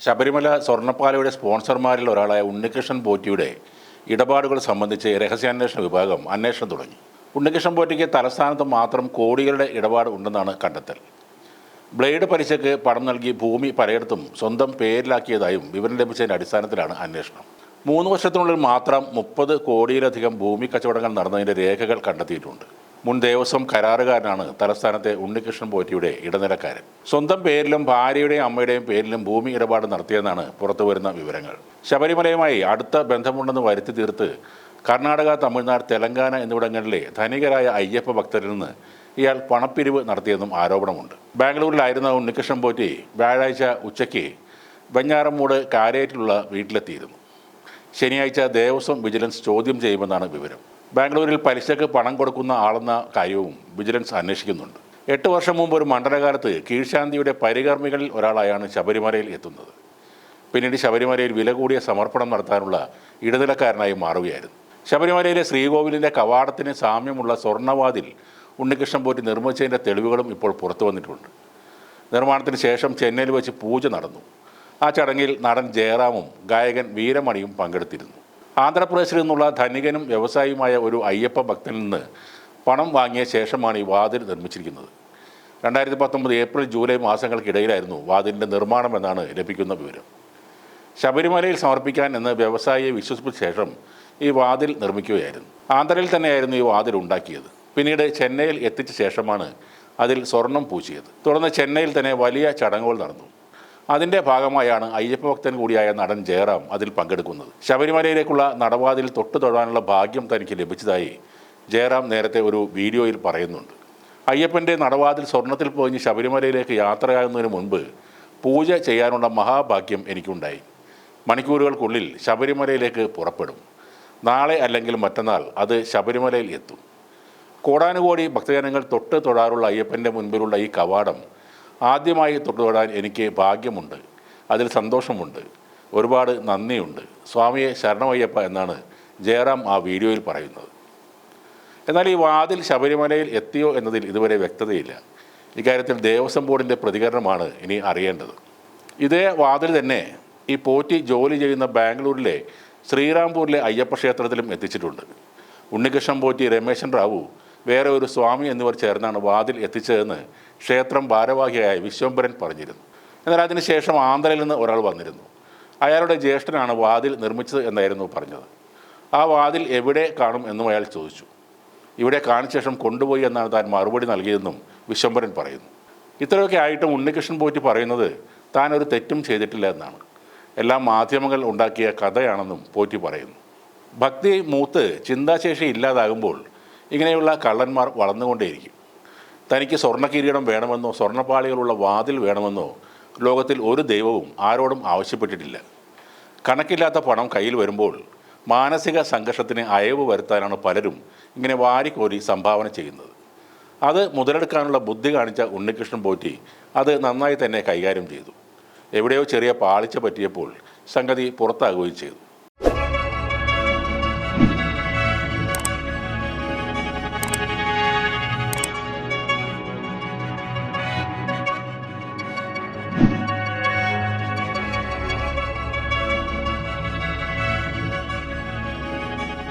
ശബരിമല സ്വർണപ്പാലയുടെ സ്പോൺസർമാരിൽ ഒരാളായ ഉണ്ണികൃഷ്ണൻ പോറ്റിയുടെ ഇടപാടുകൾ സംബന്ധിച്ച് രഹസ്യാന്വേഷണ വിഭാഗം അന്വേഷണം തുടങ്ങി. ഉണ്ണികൃഷ്ണൻ പോറ്റിക്ക് തലസ്ഥാനത്ത് മാത്രം കോടികളുടെ ഇടപാട് ഉണ്ടെന്നാണ് കണ്ടെത്തൽ. ബ്ലേഡ് പലിശയ്ക്ക് പണം നൽകി ഭൂമി പലയിടത്തും സ്വന്തം പേരിലാക്കിയതായും വിവരം ലഭിച്ചതിന്റെ അടിസ്ഥാനത്തിലാണ് അന്വേഷണം. മൂന്ന് വർഷത്തിനുള്ളിൽ മാത്രം മുപ്പത് കോടിയിലധികം ഭൂമി കച്ചവടങ്ങൾ നടന്നതിന്റെ രേഖകൾ കണ്ടെത്തിയിട്ടുണ്ട്. മുൻ ദേവസ്വം കരാറുകാരനാണ് തലസ്ഥാനത്തെ ഉണ്ണികൃഷ്ണൻ പോറ്റിയുടെ ഇടനിലക്കാരൻ. സ്വന്തം പേരിലും ഭാര്യയുടെയും അമ്മയുടെയും പേരിലും ഭൂമി ഇടപാട് നടത്തിയെന്നാണ് പുറത്തുവരുന്ന വിവരങ്ങൾ. ശബരിമലയുമായി അടുത്ത ബന്ധമുണ്ടെന്ന് വരുത്തി തീർത്ത് കർണാടക തമിഴ്നാട് തെലങ്കാന എന്നിവിടങ്ങളിലെ ധനികരായ അയ്യപ്പ ഭക്തരിൽ നിന്ന് ഇയാൾ പണപ്പിരിവ് നടത്തിയെന്നും ആരോപണമുണ്ട്. ബാംഗ്ലൂരിലായിരുന്ന ഉണ്ണികൃഷ്ണൻ പോറ്റി വ്യാഴാഴ്ച ഉച്ചയ്ക്ക് വെഞ്ഞാറമ്മൂട് കാരേറ്റിലുള്ള വീട്ടിലെത്തിയിരുന്നു. ശനിയാഴ്ച ദേവസ്വം വിജിലൻസ് ചോദ്യം ചെയ്യുമെന്നാണ് വിവരം. ബാംഗ്ലൂരിൽ പലിശക്ക് പണം കൊടുക്കുന്ന ആളെന്ന കാര്യവും വിജിലൻസ് അന്വേഷിക്കുന്നുണ്ട്. എട്ട് വർഷം മുമ്പ് ഒരു മണ്ഡലകാലത്ത് കീഴ്ശാന്തിയുടെ പരികർമ്മികളിൽ ഒരാളായാണ് ശബരിമലയിൽ എത്തുന്നത്. പിന്നീട് ശബരിമലയിൽ വില കൂടിയ സമർപ്പണം നടത്താനുള്ള ഇടനിലക്കാരനായി മാറുകയായിരുന്നു. ശബരിമലയിലെ ശ്രീകോവിലിന്റെ കവാടത്തിന് സാമ്യമുള്ള സ്വർണവാതിൽ ഉണ്ണികൃഷ്ണൻ പോറ്റി നിർമ്മിച്ചതിന്റെ തെളിവുകളും ഇപ്പോൾ പുറത്തു വന്നിട്ടുണ്ട്. നിർമ്മാണത്തിന് ശേഷം ചെന്നൈയിൽ വെച്ച് പൂജ നടന്നു. ആ ചടങ്ങിൽ നടൻ ജയറാമും ഗായകൻ വീരമണിയും പങ്കെടുത്തിരുന്നു. ആന്ധ്രാപ്രദേശിൽ നിന്നുള്ള ധനികനും വ്യവസായിയുമായ ഒരു അയ്യപ്പ ഭക്തനിൽ നിന്ന് പണം വാങ്ങിയ ശേഷമാണ് ഈ വാതിൽ നിർമ്മിച്ചിരിക്കുന്നത്. രണ്ടായിരത്തി പത്തൊമ്പത് ഏപ്രിൽ ജൂലൈ മാസങ്ങൾക്കിടയിലായിരുന്നു വാതിലിന്റെ നിർമ്മാണം എന്നാണ് ലഭിക്കുന്ന വിവരം. ശബരിമലയിൽ സമർപ്പിക്കാൻ എന്ന് വ്യവസായിയെ വിശ്വസിപ്പിച്ച ശേഷം ഈ വാതിൽ നിർമ്മിക്കുകയായിരുന്നു. ആന്ധ്രയിൽ തന്നെയായിരുന്നു ഈ വാതിൽ ഉണ്ടാക്കിയത്. പിന്നീട് ചെന്നൈയിൽ എത്തിച്ച ശേഷമാണ് അതിൽ സ്വർണം പൂശിയത്. തുടർന്ന് ചെന്നൈയിൽ തന്നെ വലിയ ചടങ്ങുകൾ നടന്നു. അതിന്റെ ഭാഗമായാണ് അയ്യപ്പ ഭക്തൻ കൂടിയായ നടൻ ജയറാം അതിൽ പങ്കെടുക്കുന്നത്. ശബരിമലയിലേക്കുള്ള നടവാതിൽ തൊട്ടു തൊഴാനുള്ള ഭാഗ്യം തനിക്ക് ലഭിച്ചതായി ജയറാം നേരത്തെ ഒരു വീഡിയോയിൽ പറയുന്നുണ്ട്. അയ്യപ്പന്റെ നടവാതിൽ സ്വർണത്തിൽ പൊതിഞ്ഞ് ശബരിമലയിലേക്ക് യാത്രയാകുന്നതിന് മുൻപ് പൂജ ചെയ്യാനുള്ള മഹാഭാഗ്യം എനിക്കുണ്ടായി. മണിക്കൂറുകൾക്കുള്ളിൽ ശബരിമലയിലേക്ക് പുറപ്പെടും. നാളെ അല്ലെങ്കിൽ മറ്റന്നാൾ അത് ശബരിമലയിൽ എത്തും. കോടാനുകോടി ഭക്തജനങ്ങൾ തൊട്ട് തൊഴാറുള്ള അയ്യപ്പന്റെ മുൻപിലുള്ള ഈ കവാടം ആദ്യമായി തൊട്ടു തൊഴാൻ എനിക്ക് ഭാഗ്യമുണ്ട്. അതിൽ സന്തോഷമുണ്ട്. ഒരുപാട് നന്ദിയുണ്ട്. സ്വാമിയെ ശരണമയ്യപ്പ എന്നാണ് ജയറാം ആ വീഡിയോയിൽ പറയുന്നത്. എന്നാൽ ഈ വാതിൽ ശബരിമലയിൽ എത്തിയോ എന്നതിൽ ഇതുവരെ വ്യക്തതയില്ല. ഇക്കാര്യത്തിൽ ദേവസ്വം ബോർഡിന്റെ പ്രതികരണമാണ് ഇനി അറിയേണ്ടത്. ഇതേ വാതിൽ തന്നെ ഈ പോറ്റി ജോലി ചെയ്യുന്ന ബാംഗ്ലൂരിലെ ശ്രീറാംപൂരിലെ അയ്യപ്പ ക്ഷേത്രത്തിലും എത്തിച്ചിട്ടുണ്ട്. ഉണ്ണികൃഷ്ണൻ പോറ്റി രമേശൻ റാവു വേറെ ഒരു സ്വാമി എന്നിവർ ചേർന്നാണ് വാതിൽ എത്തിച്ചതെന്ന് ക്ഷേത്രം ഭാരവാഹിയായ വിശ്വംബരൻ പറഞ്ഞിരുന്നു. എന്നാൽ അതിനുശേഷം ആന്ധ്രയിൽ നിന്ന് ഒരാൾ വന്നിരുന്നു. അയാളുടെ ജ്യേഷ്ഠനാണ് വാതിൽ നിർമ്മിച്ചത് എന്നായിരുന്നു പറഞ്ഞത്. ആ വാതിൽ എവിടെ കാണും എന്നും അയാൾ ചോദിച്ചു. ഇവിടെ കാണിച്ച ശേഷം കൊണ്ടുപോയി എന്നാണ് താൻ മറുപടി നൽകിയതെന്നും വിശ്വംബരൻ പറയുന്നു. ഇത്രയൊക്കെ ആയിട്ടും ഉണ്ണികൃഷ്ണൻ പോറ്റി പറയുന്നത് താൻ ഒരു തെറ്റും ചെയ്തിട്ടില്ല എന്നാണ്. എല്ലാം മാധ്യമങ്ങൾ ഉണ്ടാക്കിയ കഥയാണെന്നും പോറ്റി പറയുന്നു. ഭക്തി മൂത്ത് ചിന്താശേഷി ഇല്ലാതാകുമ്പോൾ ഇങ്ങനെയുള്ള കള്ളന്മാർ വളർന്നുകൊണ്ടേയിരിക്കും. തനിക്ക് സ്വർണ കിരീടം വേണമെന്നോ സ്വർണപ്പാളികളുള്ള വാതിൽ വേണമെന്നോ ലോകത്തിൽ ഒരു ദൈവവും ആരോടും ആവശ്യപ്പെട്ടിട്ടില്ല. കണക്കില്ലാത്ത പണം കയ്യിൽ വരുമ്പോൾ മാനസിക സംഘർഷത്തിന് അയവ് വരുത്താനാണ് പലരും ഇങ്ങനെ വാരിക്കോരി സംഭാവന ചെയ്യുന്നത്. അത് മുതലെടുക്കാനുള്ള ബുദ്ധി കാണിച്ച ഉണ്ണികൃഷ്ണൻ പോറ്റി അത് നന്നായി തന്നെ കൈകാര്യം ചെയ്തു. എവിടെയോ ചെറിയ പാളിച്ച പറ്റിയപ്പോൾ സംഗതി പുറത്താകുകയും ചെയ്തു.